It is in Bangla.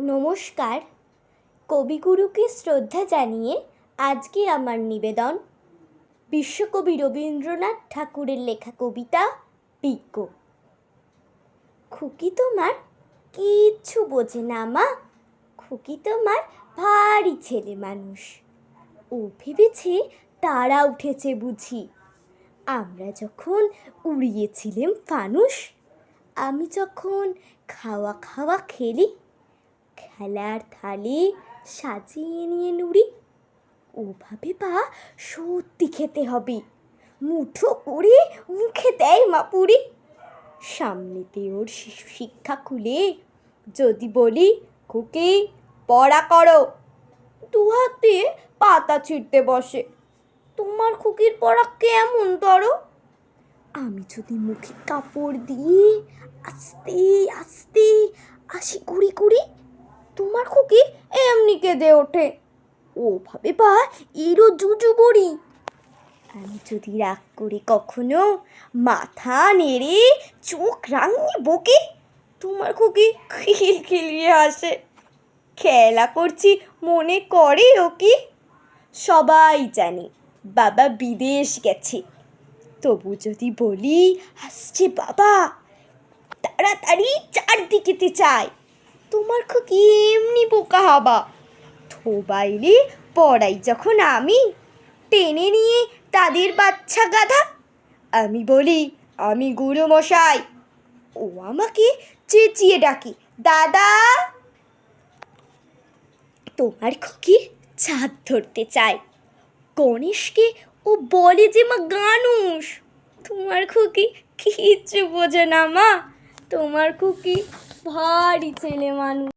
নমস্কার। কবিগুরুকে শ্রদ্ধা জানিয়ে আজকে আমার নিবেদন, বিশ্বকবি রবীন্দ্রনাথ ঠাকুরের লেখা কবিতা বিজ্ঞ। খুকি তোমার কিচ্ছু বোঝে না মা, খুকি তোমার ভারী ছেলে মানুষ। ও ভেবেছে তারা উঠেছে বুঝি। আমরা যখন উড়িয়েছিলাম ফানুষ, আমি যখন খাওয়া খাওয়া খেলি খেলার থালি সাজিয়ে নিয়ে নুড়ি ওভাবে বা সত্যি খেতে হবে। মুঠো করে মুখে দেয় মা পুরি। সামনেতে ওর শিশু শিক্ষা খুলে। যদি বলি, খুকি, পড়া করো। দু হাতে পাতা ছিঁড়তে বসে। তোমার খুকির পড়া কেমন ধরো আমি যদি মুখে কাপড় দিয়ে আস্তে আস্তে আসি কুড়ি কুড়ি তোমার খুকি এমনি কেঁদে ওঠে। ওভাবে বা এরও জুজু বড়ি। আমি যদি রাগ করি কখনো, মাথা নেড়ে চোখ রাঙিয়ে বকে, তোমার খুকি খিলখিলিয়ে আসে। খেলা করছি মনে করে ও কি? সবাই জানে বাবা বিদেশ গেছে। তবু যদি বলি, আসছে বাবা, তাড়াতাড়ি চারদিকেতে চায়। তোমার খুকি এমনি বোকা হাবা। থোবাইলে পড়াই যখন আমি, টেনে নিয়ে তাদের বাচ্চা গাধা। আমি বলি, আমি গুরু মশাই। ও আমাকে চেঁচিয়ে ডাকি, দাদা! তোমার খুকি ছাদ ধরতে চায়। গণেশকে ও বলে যে মা গানুষ তোমার খুকি কিচ্ছু বোঝে না মা। তোমার খুকি ভারী ছেলে মানুষ।